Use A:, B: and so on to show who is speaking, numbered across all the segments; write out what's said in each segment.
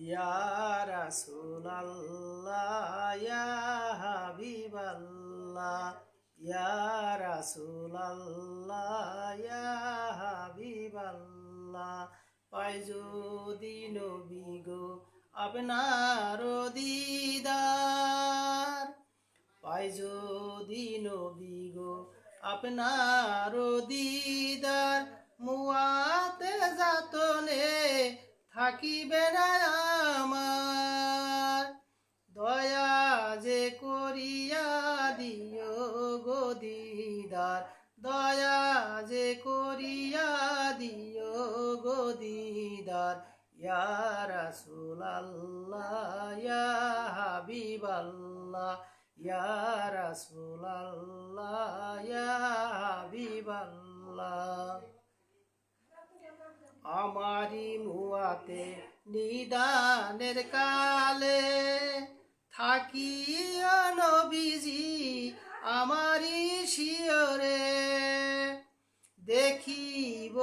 A: ইয়া রাসূলাল্লাহ, ইয়া হাবিবাল্লাহ, ইয়া রাসূলাল্লাহ, ইয়া হাবিবাল্লাহ। পাই যদি নবী গো, আপনার দিদার। পাই যদি নবী গো, আপনার দিদার। মুয়াতে যাতনে থাকিবে না আমার। দয়া যে করিয়া দিও গো দিদার। দয়া যে করিয়া দিও গো দিদার। ইয়া রাসূলাল্লাহ, ইয়া হাবিবাল্লাহ, ইয়া রাসূলাল্লাহ, ইয়া হাবিবাল্লাহ। আমারি মুয়াতে নিদানের কালে থাকিয়া নবীজি আমারি শিয়রে। দেখিব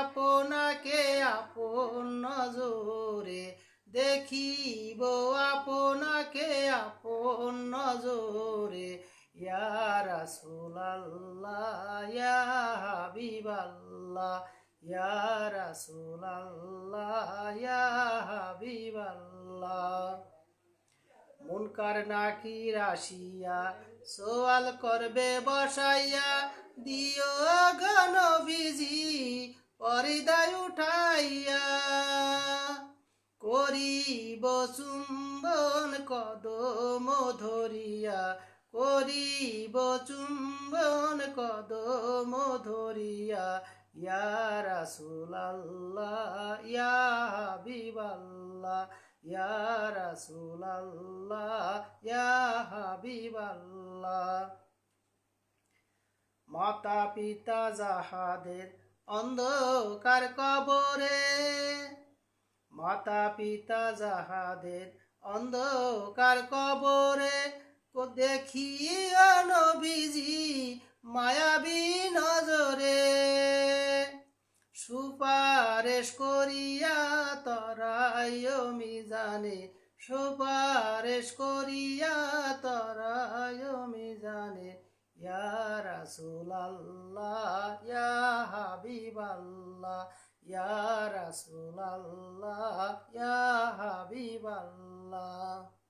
A: আপনাকে আপন নজরে, দেখিব আপনাকে আপন নজরে। ইয়া রাসূলাল্লাহ, ইয়া হাবিবাল্লাহ ইয়া রাসূলাল্লাহ, ইয়া হাবিবাল্লাহ। মুনকার নাকি রাশিয়া, সোয়াল করবে, বসাইয়া দিও গণ বিজি পরিদায় উঠাইয়া। করিব চুম্বন কদম ধরিয়া, করিব চুম্বন কদম ধরিয়া ইয়া রাসূলাল্লাহ, ইয়া হাবিবাল্লাহ, ইয়া রাসূলাল্লাহ, ইয়া হাবিবাল্লাহ। মাতা পিতা যাহাদের অন্ধকার কবরে মাতা পিতা যাহাদের অন্ধকার কবরে দেখিয়া নবীজি সুপারিশ করিয়া তরায় মিজানে, সুপারিশ করিয়া তরায় মিজানে, ইয়া রাসূলাল্লাহ, ইয়া হাবিবাল্লাহ, ইয়া রাসূলাল্লাহ, ইয়া হাবিবাল্লাহ।